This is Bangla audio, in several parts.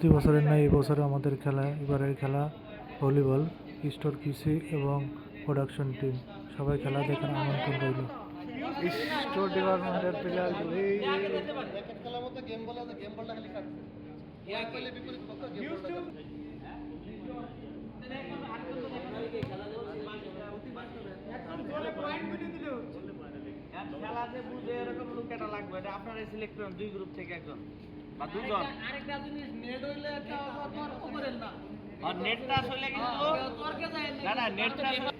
প্রতি বছরের নয় এই বছরে আমাদের খেলা এবারের খেলা ভলিবল স্টোর কৃষি এবং প্রোডাকশন টিম। সবাই খেলা দেখার আমন্ত্রণ রইল। স্টোর ডিপার্টমেন্টের প্লেয়ারগুলো খেলা যে বুঝে এরকম লোক একটা লাগবে এটা আপনারা সিলেক্ট করেন দুই গ্রুপ থেকে একজন। বা দুজন? আরেকটা জিনিস নেট হইলে একটা তর্ক করেন না। আর নেটটা আসলে কিন্তু না না নেটটা আসলে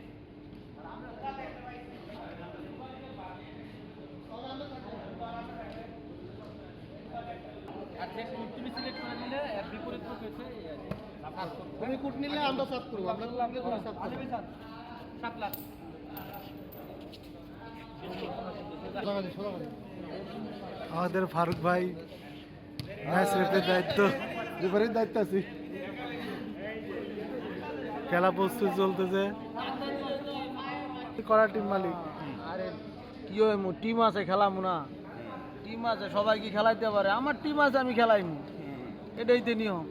আর যে কোড তুমি সিলেক্ট করে নিলে এর বিপরীত পক্ষ হচ্ছে এই আর কি। তুমি কুট নিলে আমরা সাফ করব আমরা সাত লাখ আমাদের ফারুক ভাই ম্যাচ রেফের দায়িত্ব রেফারির দায়িত্ব আছে খেলা প্রস্তুত চলতেছে করা টিম মালিক? আরে কি হয় টিম আছে খেলামু না। টিম আছে সবাই কি খেলাইতে পারে। আমার টিম আছে আমি খেলাইমু। এটাই তো নিয়ম।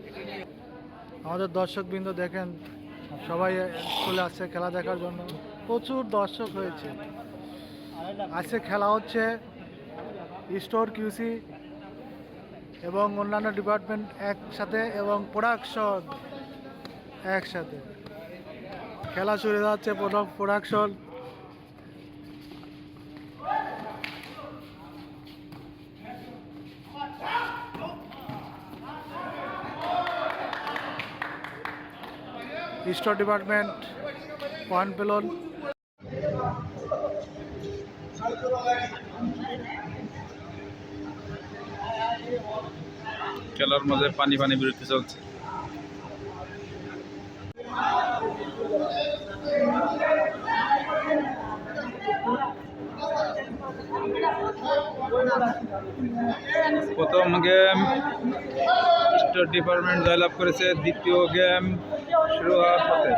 আমাদের দর্শকবৃন্দ দেখেন সবাই চলে আসছে খেলা দেখার জন্য। প্রচুর দর্শক হয়েছে। আজকে খেলা হচ্ছে স্টোর কিউসি এবং অন্যান্য ডিপার্টমেন্ট একসাথে এবং প্রোডাকশন একসাথে। খেলা শুরু যাচ্ছে প্রথম প্রোডাকশন স্টোর ডিপার্টমেন্ট পয়েন্ট পেলন। খেলার মাঝে পানি পানি বিরতি চলছে। প্রথম গেম স্টোর ডিপার্টমেন্ট জয়লাভ করেছে, দ্বিতীয় গেম শুরু হওয়ার পথে।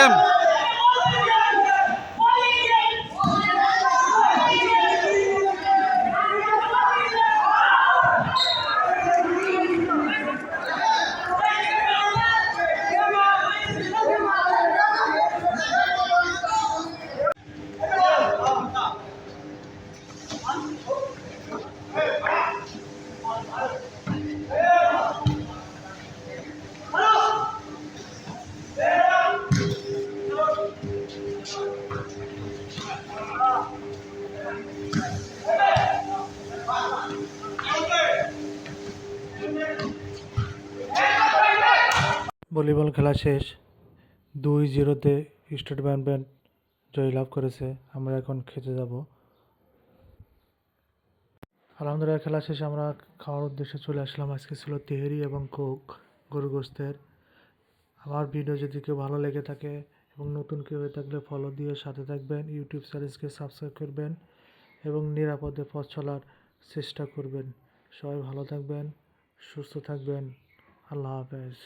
গেম ভলিবল খেলা শেষ। দুই জিরোতে স্টেট ব্যান্ড ব্যান্ড জয়লাভ করেছে। আমরা এখন খেতে যাব। আলহামদুলিল্লাহ, খেলা শেষে। আমরা খাওয়ার উদ্দেশ্যে চলে আসলাম। আজকে ছিল তেহেরি এবং কোক গরু গোস্তের। আমার ভিডিও যদি কেউ ভালো লেগে থাকে এবং নতুন কেউ হয়ে থাকলে ফলো দিয়ে সাথে থাকবেন ইউটিউব চ্যানেলকে সাবস্ক্রাইব করবেন এবং নিরাপদে পথ চলার চেষ্টা করবেন। সবাই ভালো থাকবেন, সুস্থ থাকবেন। আল্লাহ হাফেজ।